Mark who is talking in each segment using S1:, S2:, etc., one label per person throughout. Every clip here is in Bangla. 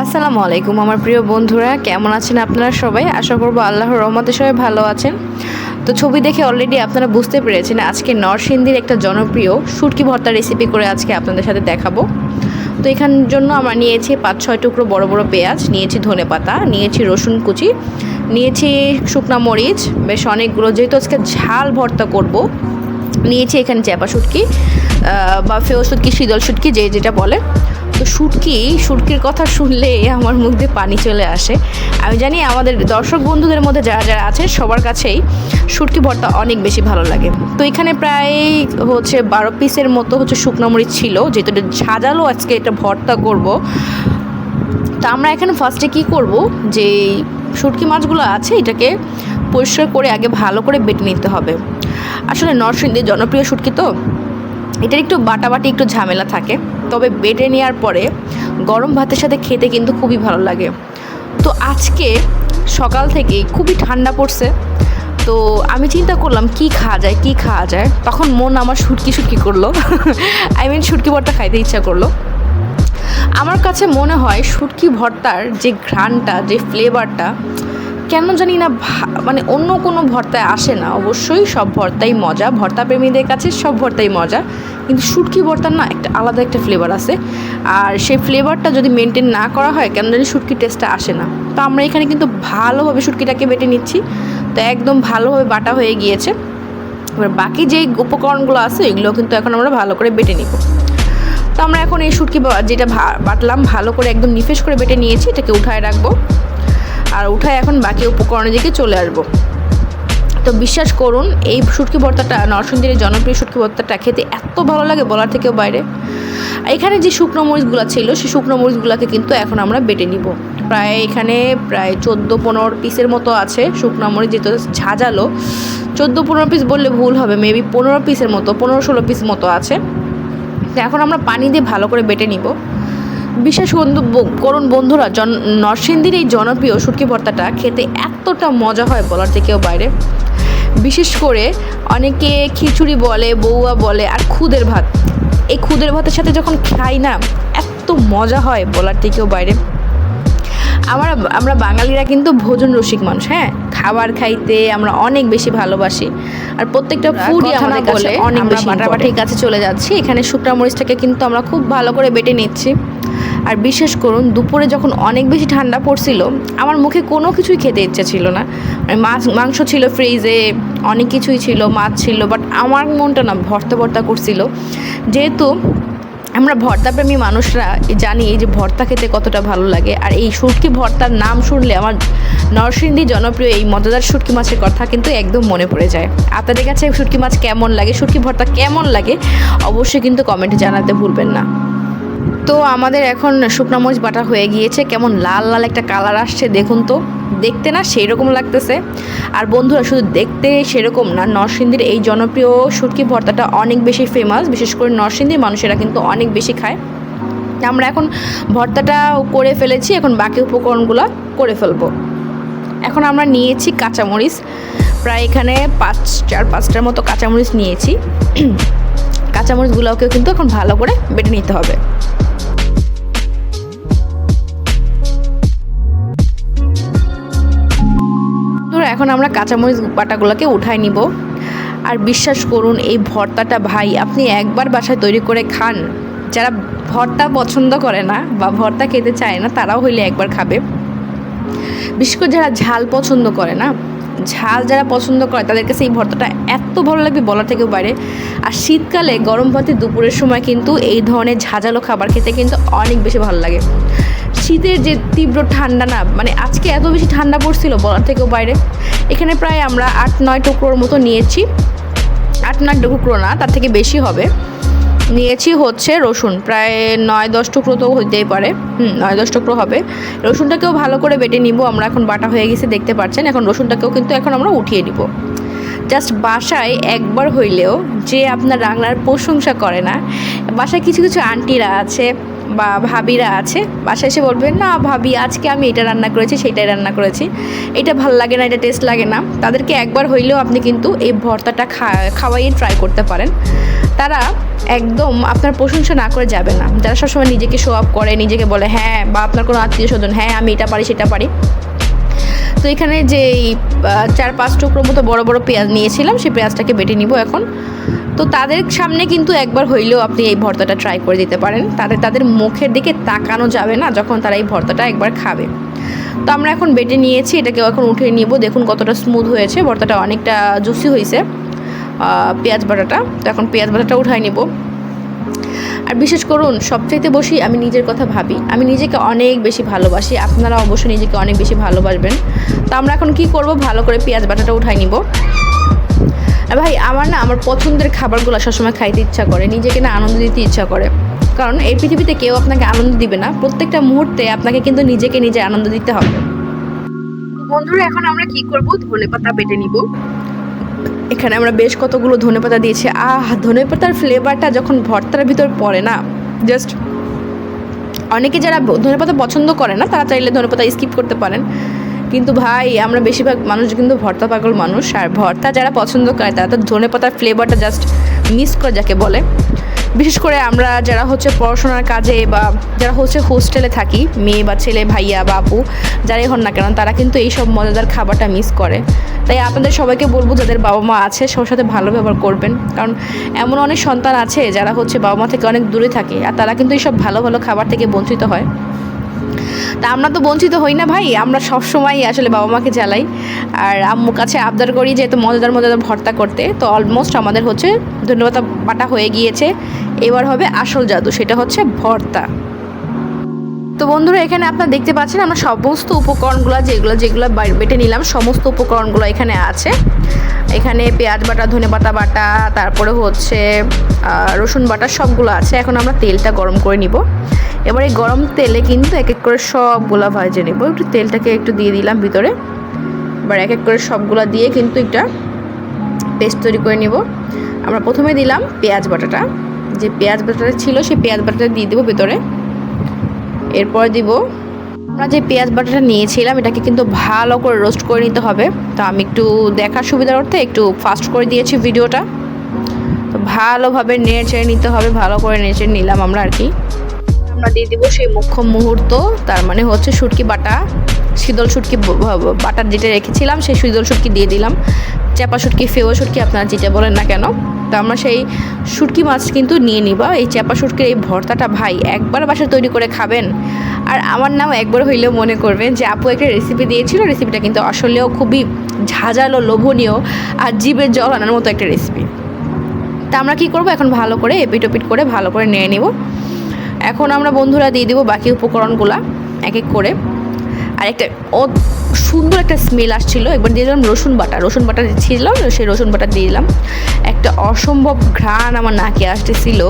S1: আসসালামু আলাইকুম, আমার প্রিয় বন্ধুরা। কেমন আছেন আপনারা সবাই? আশা করব আল্লাহর রহমতে সবাই ভালো আছেন। তো ছবি দেখে অলরেডি আপনারা বুঝতে পেরেছেন, আজকে নরসিংদীর একটা জনপ্রিয় শুটকি ভর্তা রেসিপি করে আজকে আপনাদের সাথে দেখাবো। তো এখান জন্য আমরা নিয়েছি পাঁচ, ছয় টুকরো বড় বড় পেঁয়াজ, নিয়েছি ধনে পাতা, নিয়েছি রসুন কুচি, নিয়েছি শুকনা মরিচ, বেশ অনেকগুলো। যেহেতু আজকে ঝাল ভর্তা করব, নিয়েছি এখানে চ্যাপা শুটকি বা ফেও শুটকি, শীতল শুটকি, যে যেটা বলে। তো শুটকি শুটকির কথা শুনলে আমার মুখ দিয়ে পানি চলে আসে। আমি জানি আমাদের দর্শক বন্ধুদের মধ্যে যারা যারা আছে সবার কাছেই শুটকি ভর্তা অনেক বেশি ভালো লাগে। তো এখানে প্রায় হচ্ছে বারো পিসের মতো হচ্ছে শুকনো মরিচ ছিল, যেহেতু ঝাঁঝালো, আজকে এটা ভর্তা করব। তা আমরা এখানে ফার্স্টে কি করব? যে শুটকি মাছগুলো আছে, এটাকে পরিষ্কার করে আগে ভালো করে বেটে নিতে হবে। আসলে নরসিংদীর জনপ্রিয় শুটকি তো এটার একটু বাটাবাটি, একটু ঝামেলা থাকে। তবে বেটে নেওয়ার পরে গরম ভাতের সাথে খেতে কিন্তু খুবই ভালো লাগে। তো আজকে সকাল থেকেই খুবই ঠান্ডা পড়ছে। তো আমি চিন্তা করলাম, কি খাওয়া যায়, কি খাওয়া যায়? তখন মন আমার শুটকি শুটকি করল। আই মিন শুটকি ভর্তা খাইতে ইচ্ছা করল। আমার কাছে মনে হয় শুটকি ভর্তার যে ঘ্রাণটা, যে ফ্লেভারটা কেন জানি না মানে অন্য কোনো ভর্তায় আসে না। অবশ্যই সব ভর্তাই মজা, ভর্তা প্রেমীদের কাছে সব ভর্তাই মজা। কিন্তু শুটকি ভর্তার না একটা আলাদা একটা ফ্লেভার আছে। আর সেই ফ্লেভারটা যদি মেনটেন না করা হয়, কেন জানি শুটকি টেস্টটা আসে না। তো আমরা এখানে কিন্তু ভালোভাবে শুটকিটাকে বেটে নিচ্ছি। তো একদম ভালোভাবে বাটা হয়ে গিয়েছে। এবার বাকি যে উপকরণগুলো আছে, এগুলো কিন্তু এখন আমরা ভালো করে বেটে নিব। তো আমরা এখন এই শুটকি যেটা বাটলাম, ভালো করে একদম নিফেস করে বেটে নিয়েছি। এটাকে উঠায় রাখব। আর উঠায় এখন বাকি উপকরণের দিকে চলে আসব। তো বিশ্বাস করুন, এই শুটকি ভর্তাটা, নরসিংদীর জনপ্রিয় শুটকি ভর্তাটা খেতে এত ভালো লাগে বলার থেকেও বাইরে। এখানে যে শুকনো মরিচগুলো ছিল, সেই শুকনো মরিচগুলোকে কিন্তু এখন আমরা বেটে নিব। প্রায় এখানে প্রায় চোদ্দ পনেরো পিসের মতো আছে শুকনো মরিচ, যেহেতু ঝাঁঝালো। চোদ্দ পনেরো পিস বললে ভুল হবে মেবি পনেরো পিসের মতো, পনেরো ষোলো পিস মতো আছে। এখন আমরা পানি দিয়ে ভালো করে বেটে নিব। বিশেষ বন্ধু করুন বন্ধুরা জন নরসিংদীর এই জনপ্রিয় শুটকি ভর্তাটা খেতে এতটা মজা হয় বলার থেকেও বাইরে। বিশেষ করে অনেকে খিচুড়ি বলে বৌয়া বলে আর খুদের ভাত। এই খুদের ভাতের সাথে যখন খাই না এত মজা হয় বলার থেকেও বাইরে। আমরা আমরা বাঙালিরা কিন্তু ভোজন রসিক মানুষ হ্যাঁ? খাবার খাইতে আমরা অনেক বেশি ভালোবাসি। আর প্রত্যেকটা ফুডই আমাদের কাছে অনেক বেশি
S2: বাটাবাটির
S1: কাছে চলে যাচ্ছি। এখানে শুকনা মরিচটাকে কিন্তু আমরা খুব ভালো করে বেটে নিচ্ছি। আর বিশেষ করুন, দুপুরে যখন অনেক বেশি ঠান্ডা পড়ছিল, আমার মুখে কোনো কিছুই খেতে ইচ্ছে ছিল না। মানে মাছ, মাংস ছিল ফ্রিজে, অনেক কিছুই ছিল, মাছ ছিল বাট আমার মনটা না ভর্তা ভর্তা করছিল। যেহেতু আমরা ভর্তাপ্রেমী মানুষরা জানি এই যে ভর্তা খেতে কতটা ভালো লাগে, আর এই শুটকি ভর্তার নাম শুনলে আমার নরসিংদী জনপ্রিয় এই মজাদার শুটকি মাছের কথা কিন্তু একদম মনে পড়ে যায়। আপনাদের কাছে শুটকি মাছ কেমন লাগে, শুটকি ভর্তা কেমন লাগে, অবশ্যই কিন্তু কমেন্টে জানাতে ভুলবেন না। তো আমাদের এখন শুকনো মরিচ বাটা হয়ে গিয়েছে। কেমন লাল লাল একটা কালার আসছে, দেখুন তো। দেখতে না সেই রকম লাগতেছে। আর বন্ধুরা, শুধু দেখতে সেরকম না, নরসিংদীর এই জনপ্রিয় শুটকি ভর্তাটা অনেক বেশি ফেমাস বিশেষ করে নরসিংদীর মানুষেরা কিন্তু অনেক বেশি খায়। আমরা এখন ভর্তাটা করে ফেলেছি, এখন বাকি উপকরণগুলো করে ফেলব। এখন আমরা নিয়েছি কাঁচামরিচ। প্রায় এখানে পাঁচ, চার, পাঁচটার মতো কাঁচামরিচ নিয়েছি। কাঁচামরিচগুলোকেও কিন্তু এখন ভালো করে বেটে নিতে হবে। এখন আমরা কাঁচামরিচ বাটাগুলোকে উঠাই নিব। আর বিশ্বাস করুন, এই ভর্তাটা ভাই, আপনি একবার বাসায় তৈরি করে খান। যারা ভর্তা পছন্দ করে না বা ভর্তা খেতে চায় না, তারাও হইলে একবার খাবে। বিশেষ করে যারা ঝাল পছন্দ করে না, ঝাল যারা পছন্দ করে, তাদের কাছে এই ভর্তাটা এত ভালো লাগবে বলার থেকেও বাইরে। আর শীতকালে গরম ভাতে দুপুরের সময় কিন্তু এই ধরনের ঝাঁঝালো খাবার খেতে কিন্তু অনেক বেশি ভালো লাগে। শীতের যে তীব্র ঠান্ডা না মানে আজকে এত বেশি ঠান্ডা পড়ছিল বলার থেকেও বাইরে। এখানে প্রায় আমরা আট নয় টুকরোর মতো নিয়েছি। আট নয় টুকরো না, তার থেকে বেশি হবে। নিয়েছি হচ্ছে রসুন, প্রায় নয় দশ টুকরো তো হইতেই পারে। হুম, নয় দশ টুকরো হবে। রসুনটাকেও ভালো করে বেটে নিব, আমরা এখন বাটা হয়ে গেছে, দেখতে পাচ্ছেন। এখন রসুনটাকেও কিন্তু এখন আমরা উঠিয়ে নিব। জাস্ট বাসায় একবার হইলেও যে আপনার রান্নার প্রশংসা করে না, বাসায় কিছু কিছু আন্টিরা আছে বা ভাবিরা আছে, বাসায় এসে বলবেন না ভাবি, আজকে আমি এটা রান্না করেছি, সেটাই রান্না করেছি। এটা ভালো লাগে না, এটা টেস্ট লাগে না। তাদেরকে একবার হইলেও আপনি কিন্তু এই ভর্তাটা খা, খাওয়াই ট্রাই করতে পারেন। তারা একদম আপনার প্রশংসা না করে যাবে না। যারা সবসময় নিজেকে শো আপ করে, নিজেকে বলে হ্যাঁ বা আপনার কোনো আত্মীয় স্বজন হ্যাঁ আমি এটা পারি, সেটা পারি। তো এখানে যে চার পাঁচ টুকরো মতো বড় বড় পেঁয়াজ নিয়েছিলাম, সেই পেঁয়াজটাকে বেটে নিব এখন। তো তাদের সামনে কিন্তু একবার হইলেও আপনি এই ভর্তাটা ট্রাই করে দিতে পারেন। তাদের তাদের মুখের দিকে তাকানো যাবে না যখন তারা এই ভর্তাটা একবার খাবে। তো আমরা এখন বেটে নিয়েছি, এটাকেও এখন উঠিয়ে নিব। দেখুন কতটা স্মুথ হয়েছে, ভর্তাটা অনেকটা জুসি হয়েছে পেঁয়াজ বাটাটা, তো এখন পেঁয়াজ বাটাটা উঠাই নিব। আর বিশেষ করুন, সবচাইতে বসি আমি নিজের কথা ভাবি, আমি নিজেকে অনেক বেশি ভালোবাসি, আপনারা অবশ্যই নিজেকে অনেক বেশি ভালোবাসবেন। তো আমরা এখন কি করব? ভালো করে পেঁয়াজ বাটাটা উঠাই নিব। ভাই আমার না আমার পছন্দের খাবারগুলো সবসময় খাইতে ইচ্ছা করে নিজেকে না আনন্দ দিতে ইচ্ছা করে। কারণ এই পৃথিবীতে কেউ আপনাকে আনন্দ দিবে না প্রত্যেকটা মুহূর্তে আপনাকে কিন্তু নিজেকে নিজে আনন্দ দিতে হবে। বন্ধুরা এখন আমরা কি করব? ধনে পাতা বেটে নিব। এখানে আমরা বেশ কতগুলো ধনেপাতা দিয়েছি। আহ ধনেপাতার ফ্লেভারটা যখন ভর্তার ভিতর পড়ে না জাস্ট অনেকে যারা ধনেপাতা পছন্দ করে না তারা চাইলে ধনেপাতা স্কিপ করতে পারেন। কিন্তু ভাই, আমরা বেশিরভাগ মানুষ কিন্তু ভর্তা পাগল মানুষ। আর ভর্তা যারা পছন্দ করে, তারা তো ধনেপাতার ফ্লেভারটা জাস্ট মিস করে যাকে বলে। বিশেষ করে আমরা যারা হচ্ছে পড়াশোনার কাজে বা যারা হচ্ছে হোস্টেলে থাকি, মেয়ে বা ছেলে, ভাইয়া বা আপু, যারাই হন না কেন, তারা কিন্তু এই সব মজাদার খাবারটা মিস করে। তাই আপনাদের সবাইকে বলব, যাদের বাবা মা আছে, সবার সাথে ভালো ব্যবহার করবেন। কারণ এমন অনেক সন্তান আছে, যারা হচ্ছে বাবা মা থেকে অনেক দূরে থাকে, আর তারা কিন্তু এইসব ভালো ভালো খাবার থেকে বঞ্চিত হয়। তা আমরা তো বঞ্চিত হই না ভাই, আমরা সব সময় আসলে বাবা মাকে জ্বালাই। আর আম্মু কাছে আবদার করি যে এত মজাদার মজাদার ভর্তা করতে, তো অলমোস্ট আমাদের হচ্ছে ধন্যবাদ বাটা হয়ে গিয়েছে। এবার হবে আসল জাদু, সেটা হচ্ছে ভর্তা। তো বন্ধুরা, এখানে আপনারা দেখতে পাচ্ছেন আমরা সমস্ত উপকরণগুলো, যেগুলো যেগুলো বেটে নিলাম, সমস্ত উপকরণগুলো এখানে আছে। এখানে পেঁয়াজ বাটা, ধনে পাতা বাটা, তারপরে হচ্ছে রসুন বাটা সবগুলো আছে। এখন আমরা তেলটা গরম করে নিব। এবার এই গরম তেলে কিন্তু এক এক করে সবগুলো ভাজে নেব। একটু তেলটাকে একটু দিয়ে দিলাম ভিতরে। এবার এক এক করে সবগুলো দিয়ে কিন্তু একটা পেস্ট তৈরি করে নিব। আমরা প্রথমে দিলাম পেঁয়াজ বাটাটা। যে পেঁয়াজ বাটাটা ছিল, সেই পেঁয়াজ বাটাটা দিয়ে দেবো ভিতরে। এরপর দিব আমরা যে পেঁয়াজ বাটাটা নিয়েছিলাম, এটাকে কিন্তু ভালো করে রোস্ট করে নিতে হবে। তো আমি একটু দেখার সুবিধার অর্থে একটু ফাস্ট করে দিয়েছি ভিডিওটা। তো ভালোভাবে নেড়ে নিতে হবে, ভালো করে নেড়ে নিলাম আমরা আর কি। আমরা দিয়ে দিব সেই মুখ্য মুহূর্ত, তার মানে হচ্ছে শুটকি বাটা। শীতল শুটকি বাটার যেটা রেখেছিলাম, সেই শীতল শুটকি দিয়ে দিলাম। চাপা শুটকি, ফেওয়া শুটকি আপনারা যেটা বলেন না কেন। তো আমরা সেই শুটকি মাছ কিন্তু নিয়ে নিবা। এই চাপা শুটকির এই ভর্তাটা ভাই একবার বাসা তৈরি করে খাবেন। আর আমার নাম একবার হইলেও মনে করবেন যে আপু একটা রেসিপি দিয়েছিল রেসিপিটা কিন্তু আসলেও খুবই ঝাঁঝালো, লোভনীয় আর জিভের জল আনার মতো একটা রেসিপি তা আমরা কী করব? এখন ভালো করে এপিট ওপিট করে ভালো করে নিয়ে নিব। এখন আমরা বন্ধুরা দিয়ে দিব বাকি উপকরণগুলা এক এক করে। আর একটা সুন্দর একটা স্মেল আসছিল। একবার দিয়ে দিলাম রসুন বাটা। রসুন বাটা ছিল সেই রসুন বাটা দিয়ে দিলাম। একটা অসম্ভব ঘ্রাণ আমার নাকে আসতেছিল।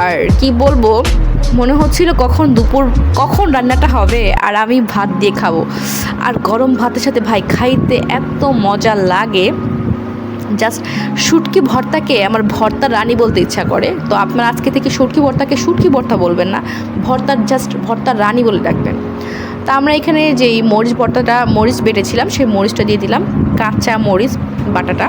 S1: আর কি বলব, মনে হচ্ছিল কখন দুপুর, কখন রান্নাটা হবে, আর আমি ভাত দিয়ে খাব। আর গরম ভাতের সাথে ভাই খাইতে এত মজা লাগে। জাস্ট শুটকি ভর্তাকে আমার ভর্তার রানী বলতে ইচ্ছা করে। তো আপনার আজকে থেকে শুটকি ভর্তাকে শুটকি ভর্তা বলবেন না, ভর্তার জাস্ট ভর্তার রানী বলে ডাকবেন। তা আমরা এখানে যেই মরিচ ভর্তাটা মরিচ বেটেছিলাম, সেই মরিচটা দিয়ে দিলাম, কাঁচা মরিচ, বাটাটা।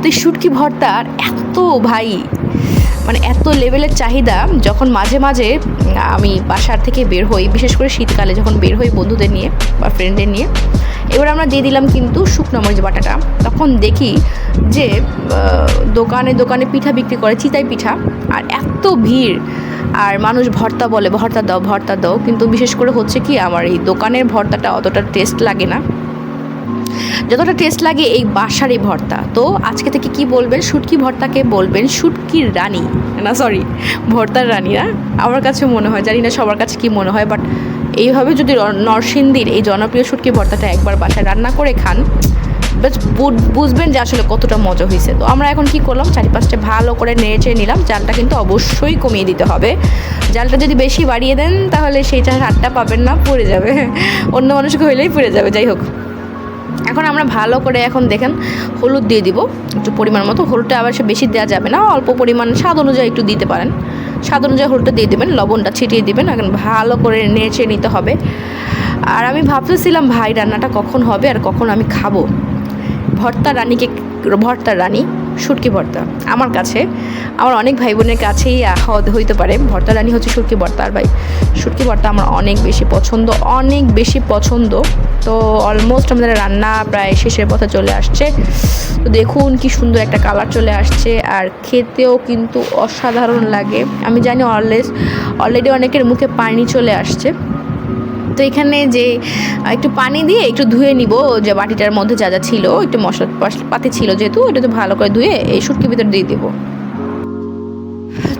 S1: তো এই শুটকি ভর্তার এত ভাই মানে এত লেভেলের চাহিদা, যখন মাঝে মাঝে, আমি বাসার থেকে বের হই, বিশেষ করে শীতকালে যখন বের হই বন্ধুদের নিয়ে বা ফ্রেন্ডদের নিয়ে, এবার আমরা দিয়ে দিলাম কিন্তু শুকনো মরিচ বাটাটা। তখন দেখি যে দোকানে দোকানে পিঠা বিক্রি করে, চিতাই পিঠা, আর এত ভিড় আর মানুষ ভর্তা বলে, ভর্তা দাও ভর্তা দাও। কিন্তু বিশেষ করে হচ্ছে কি, আমার এই দোকানের ভর্তাটা অতটা টেস্ট লাগে না। যতটা টেস্ট লাগে এই বাসার এই ভর্তা। তো আজকে থেকে কি বলবেন? শুটকি ভর্তাকে বলবেন শুটকির রানী। না সরি ভর্তার রানী, না? আমার কাছে মনে হয়, জানি না সবার কাছে কি মনে হয় বাট এইভাবে যদি নরসিংদীর এই জনপ্রিয় শুটকি ভর্তাটা একবার বাসায় রান্না করে খান বুঝবেন যে আসলে কতটা মজা হয়েছে। তো আমরা এখন কি করলাম? চারিপাশটা ভালো করে নেড়ে নিলাম। জালটা কিন্তু অবশ্যই কমিয়ে দিতে হবে। জালটা যদি বেশি বাড়িয়ে দেন, তাহলে সেই সেইটা হাতটা পাবেন না, পড়ে যাবে। অন্য মানুষকে হইলেই পড়ে যাবে। যাই হোক। এখন আমরা ভালো করে এখন দেখেন হলুদ দিয়ে দিব। একটু পরিমাণ মতো। হলুদটা আবার সে বেশি দেওয়া যাবে না। অল্প পরিমাণ স্বাদ অনুযায়ী একটু দিতে পারেন। স্বাদ অনুযায়ী হলুদটা দিয়ে দেবেন। লবণটা ছিটিয়ে দেবেন। এখন ভালো করে নেড়ে নিতে হবে। আর আমি ভাবতেছিলাম, ভাই, রান্নাটা কখন হবে আর কখন আমি খাব? ভর্তা রানীকে, ভর্তা রানী, শুটকি ভর্তা, আমার কাছে। আমার অনেক ভাই বোনের কাছেই হইতে পারে। ভর্তা রানী হচ্ছে শুটকি ভর্তা, আর ভাই, শুটকি ভর্তা আমার অনেক বেশি পছন্দ, অনেক বেশি পছন্দ। তো অলমোস্ট আমাদের রান্না প্রায় শেষের পথে চলে আসছে। তো দেখুন কি সুন্দর একটা কালার চলে আসছে, আর খেতেও কিন্তু অসাধারণ লাগে। আমি জানি অলরেজ অলরেডি অনেকের মুখে পানি চলে আসছে। তো এখানে যে একটু পানি দিয়ে একটু ধুয়ে নিব, যে বাটিটার মধ্যে যা যা ছিল, একটু মশলা পাতি ছিল যেহেতু, ওটা তো ভালো করে ধুয়ে এই শুটকির ভিতর দিয়ে দেবো।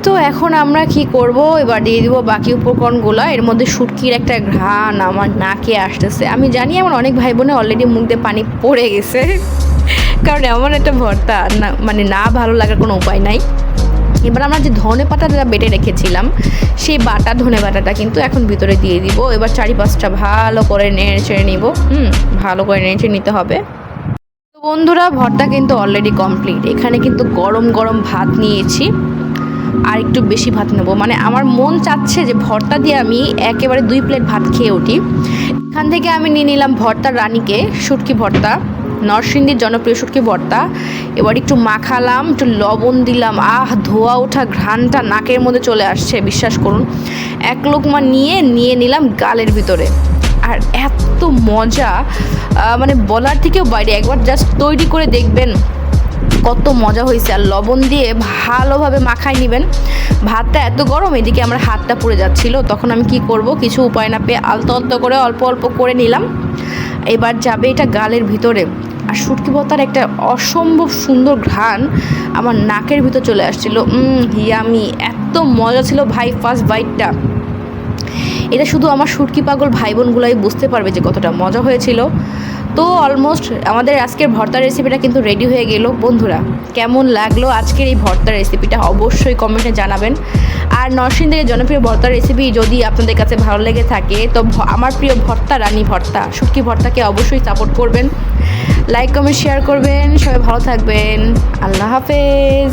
S1: তো এখন আমরা কি করব? এবার দিয়ে দিব বাকি উপকরণগুলো। এর মধ্যে শুটকির একটা ঘ্রাণ আমার নাকে আসতেছে। আমি জানি আমার অনেক ভাই বোনে অলরেডি মুখ দিয়ে পানি পড়ে গেছে। কারণ এমন একটা ভর্তা, না মানে না ভালো লাগার কোনো উপায় নাই। এবার আমরা যে ধনে পাতাটা বেটে রেখেছিলাম, সেই বাটা, ধনে বাটাটা কিন্তু এখন ভিতরে দিয়ে দিব। এবার চারিপাশটা ভালো করে নেড়ে চেড়ে নিব। হুম, ভালো করে নেড়ে চেড়ে নিতে হবে। তো বন্ধুরা, ভর্তা কিন্তু অলরেডি কমপ্লিট এখানে কিন্তু গরম গরম ভাত নিয়েছি। আর একটু বেশি ভাত নেব। মানে আমার মন চাচ্ছে যে ভর্তা দিয়ে আমি একেবারে দুই প্লেট ভাত খেয়ে উঠি। এখান থেকে আমি নিয়ে নিলাম ভর্তা রানীকে, শুটকি ভর্তা। নরসিংদীর জনপ্রিয় শুটকি ভর্তা এবার একটু মাখালাম, একটু লবণ দিলাম। আহ, ধোয়া ওঠা ঘ্রাণটা নাকের মধ্যে চলে আসছে, বিশ্বাস করুন। এক লোকমা নিয়ে নিয়ে নিলাম গালের ভিতরে। আর এত মজা মানে বলার থেকেও বাইরে। একবার জাস্ট তৈরি করে দেখবেন কত মজা হয়েছে। আর লবণ দিয়ে ভালোভাবে মাখাই নেবেন। ভাতটা এত গরম, এদিকে আমার হাতটা পুড়ে যাচ্ছিল। তখন আমি কি করব? কিছু উপায় না পেয়ে আলতো আলতো করে অল্প অল্প করে নিলাম। এবার যাবে এটা গালের ভিতরে। আর শুটকি ভর্তার একটা অসম্ভব সুন্দর ঘ্রাণ আমার নাকের ভিতর চলে আসছিল। হিয়ামি এত মজা ছিল ভাই ফার্স্ট বাইটটা এটা শুধু আমার শুটকি পাগল ভাই বোনগুলাই বুঝতে পারবে যে কতটা মজা হয়েছিল। তো অলমোস্ট আমাদের আজকের ভর্তার রেসিপিটা কিন্তু রেডি হয়ে গেল। বন্ধুরা, কেমন লাগল আজকের এই ভর্তার রেসিপিটা অবশ্যই কমেন্টে জানাবেন। আর নরসিংদের জনপ্রিয় ভর্তার রেসিপি যদি আপনাদের কাছে ভালো লেগে থাকে, তো আমার প্রিয় ভর্তা রানী ভর্তা। শুটকি ভর্তাকে অবশ্যই সাপোর্ট করবেন। লাইক কমেন্ট শেয়ার করবেন। সবাই ভালো থাকবেন। আল্লাহ হাফেজ।